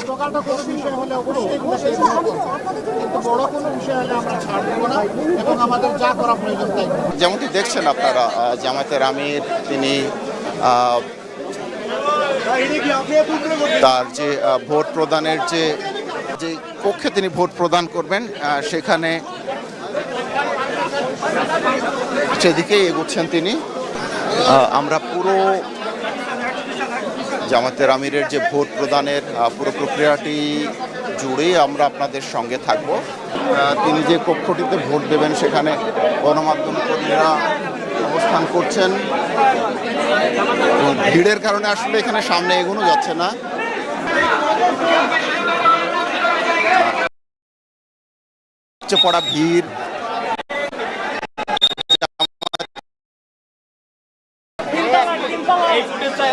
কোনো বিষয় হলে অবশ্যই। কিন্তু বড় কোনো বিষয় হলে আমরা না এবং আমাদের যা করা প্রয়োজন তাই যেমনটি দেখছেন আপনারা আহ, জামায়াতের আমির তিনি তার যে ভোট প্রদানের যে যে কক্ষে তিনি ভোট প্রদান করবেন সেখানে সেদিকেই এগোচ্ছেন তিনি আমরা পুরো জামাতের আমিরের যে ভোট প্রদানের পুরো প্রক্রিয়াটি জুড়েই আমরা আপনাদের সঙ্গে থাকব। তিনি যে কক্ষটিতে ভোট দেবেন সেখানে গণমাধ্যম কর্মীরা অবস্থান করছেন। ভিড়ের কারণে আসলে এখানে সামনে এগোনো যাচ্ছে না। পড়া ভিড়।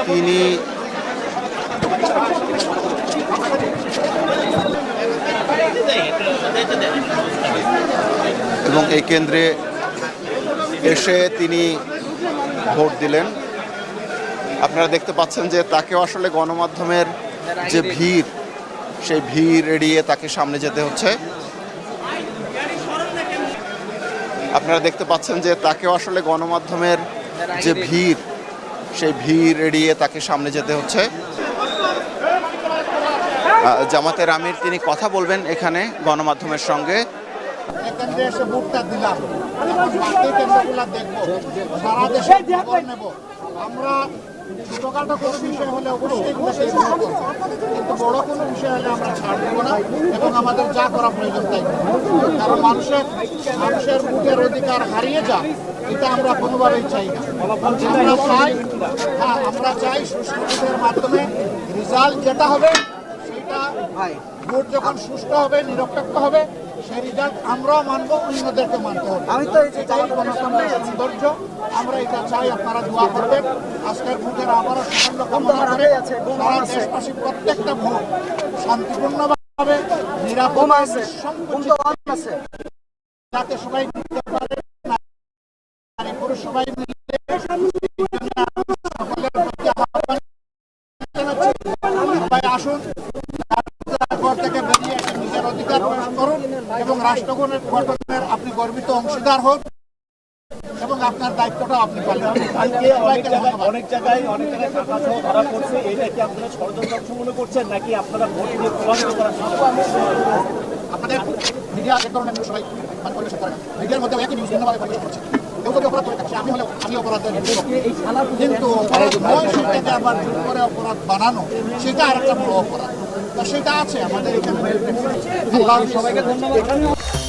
তিনি এই কেন্দ্রে এসে তিনি ভোট দিলেন। আপনারা দেখতে পাচ্ছেন যে তাকেও আসলে গণমাধ্যমের যে ভিড়, সেই ভিড় এড়িয়ে তাকে সামনে যেতে হচ্ছে। আপনারা দেখতে পাচ্ছেন যে তাকেও আসলে গণমাধ্যমের যে ভিড়, সেই ভিড় এড়িয়ে তাকে সামনে যেতে হচ্ছে। জামাতের আমির তিনি কথা বলবেন এখানে গণমাধ্যমের সঙ্গে। এখানে এসে ভোটটা দিলাম। দেখব। সারা নেব। আমরা ছোটখাটো কোনো বিষয় হলে অবশ্যই কিন্তু বড় কোনো বিষয় হলে আমরা ছাড় দেবো না এবং আমাদের যা করা প্রয়োজন কারণ মানুষের মানুষের ভোটের অধিকার হারিয়ে যা এটা আমরা কোনোভাবেই চাই না। আমরা চাই হ্যাঁ আমরা চাই ভোটের মাধ্যমে রেজাল্ট যেটা হবে, সেটা ভোট যখন সুষ্ঠু হবে, নিরপেক্ষ হবে সেই রেজাল্ট আমরাও মানবো অন্যদেরকে মানতে হবে। আমি তো এটাই গণতন্ত্রের সৌন্দর্য আমরা এটা চাই আপনারা দোয়া করবেন। আজকের ভোটের আবারও সাফল্য কামনা করে সারা দেশবাসী প্রত্যেকটা ভোট শান্তিপূর্ণভাবে নিরাপদ আছে যাতে সবাই দিতে পারে নারী পুরুষ সবাই মিলে এই সকলের প্রতি আহ্বান সবাই আসুন। করুন এবং রাষ্ট্র গঠনের আপনি গর্বিত অংশীদার হন এবং আপনার দায়িত্বটা আপনি পালন অনেক জায়গায় অনেক জায়গায় অনেক জায়গায় টাকা সহ ধরা পড়ছে এটা কি আপনারা ষড়যন্ত্র মনে করছেন নাকি আপনারা ভোট দিয়ে প্রভাবিত করার চেষ্টা আপনাদের মিডিয়া এক ধরনের নিউজ সবাই পরিবেশন করে মিডিয়ার মধ্যে একই নিউজ ভিন্নভাবে পরিবেশন করছে। কেউ যদি অপরাধ করে থাকছে আমি হলেও আমি অপরাধের কিন্তু অপরাধ নয় সেটাকে আবার করে অপরাধ বানানো সেটা আরেকটা বড় অপরাধ। সেটা আছে আমাদের এখানে। সবাইকে ধন্যবাদ।